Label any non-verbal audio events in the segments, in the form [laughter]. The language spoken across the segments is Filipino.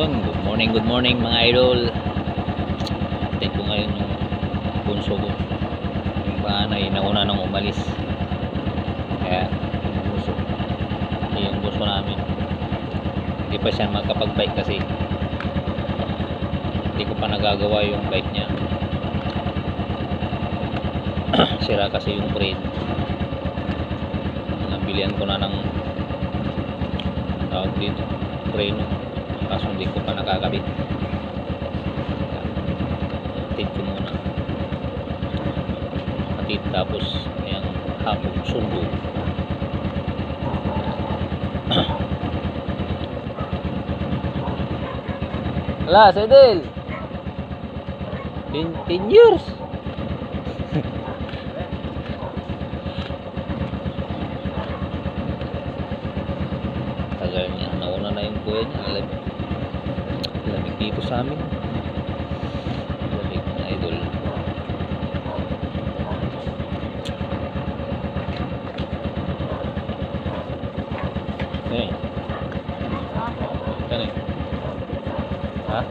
Yun, good morning, good morning mga idol. Update ko ngayon yung bunso ko. Yung panganay, nauna nang umalis. Kaya, yung bunso. Yung bunso namin. Hindi pa siya makapag-bike kasi hindi ko pa nagagawa yung bike niya. [clears throat] Sira kasi yung frame. Nabilihan ko na ng tawag dito, preno kaso hindi ko pa nakakabit atid ko muna. Atid tapos yung hapon sundo Wala, Sedel 10, 10 years tagal niya nauna na yung kuya niya alam lamig dito sa amin. Na idol eh kan eh ha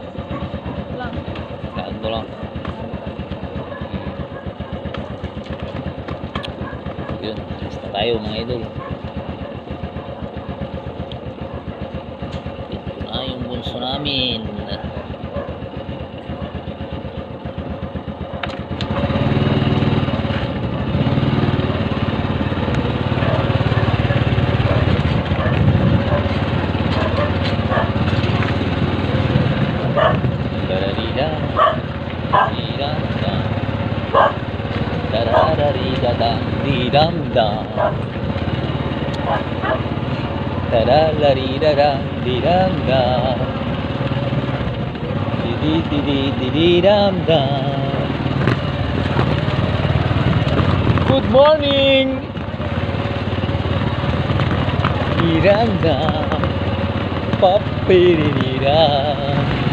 lang. Yun alis na tayo mga idol. Ito na yung bunso namin Darararida dam, didam dam. Darararida dam, didam dam. Didi didi didi dam dam. Good morning. Didam dam. Papirididam. Ay,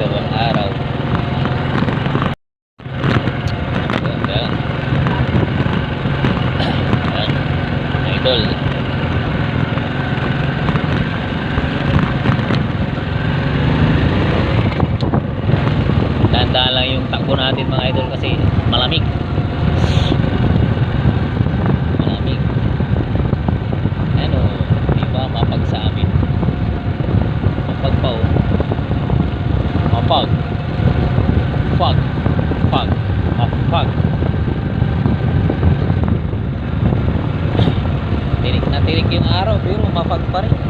nagkakasilaw ang araw. Ganda. Ayan, mga idol. Tandaan lang yung takbo natin mga idol kasi malamig. Malamig. Ano, di ba mapag sa amin? Mapag pa oh. Mapag. Fog. Fog. Mapag. Tirik na tirik yung araw pero mapag pa rin.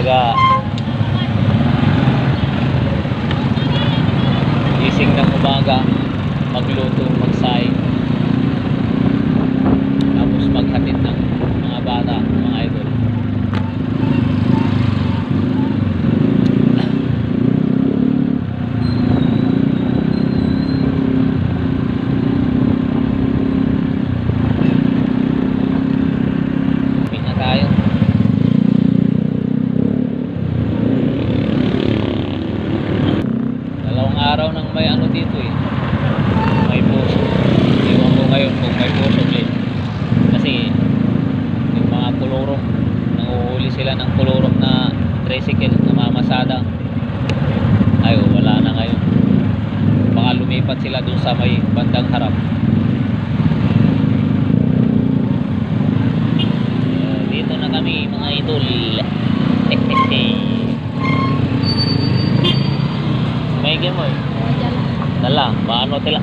taga gising ng umaga magluto magsaing.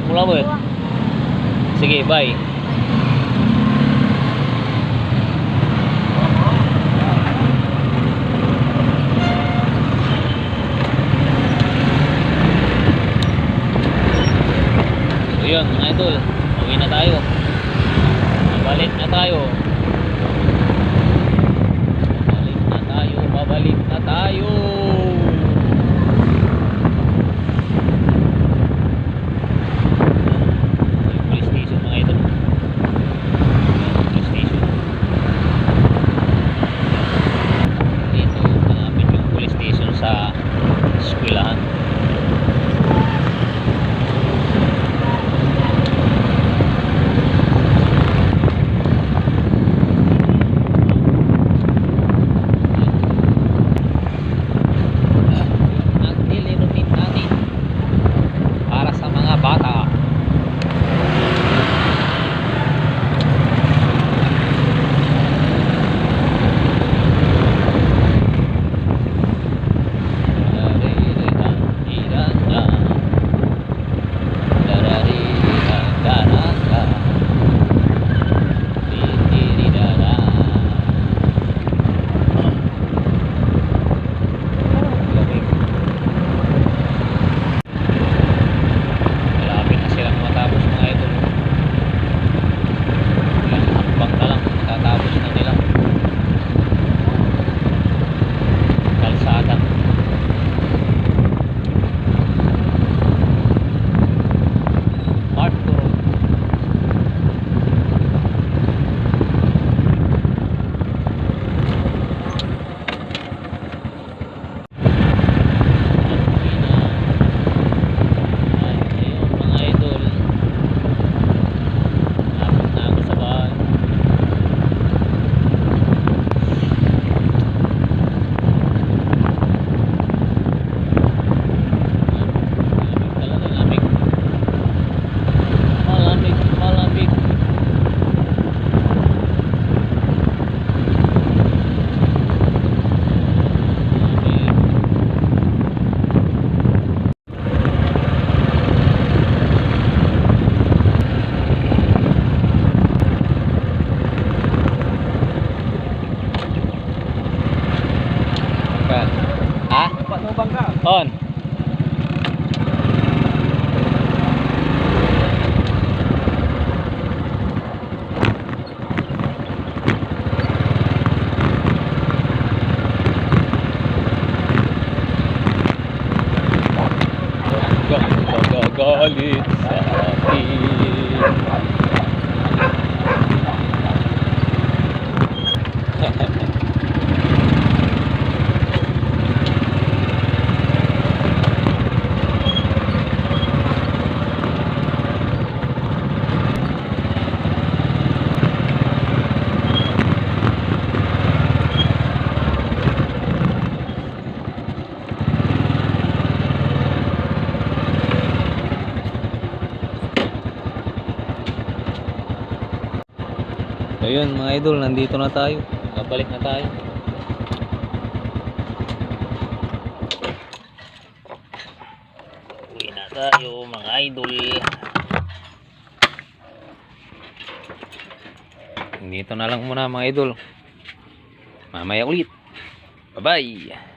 mula mo eh. Sige, bye. So yun, mga idol. Uwi na tayo. Balik na tayo. Ayun mga idol, nandito na tayo. Babalik na tayo. Uwi na tayo mga idol. Dito na lang muna mga idol. Mamaya ulit. Bye-bye.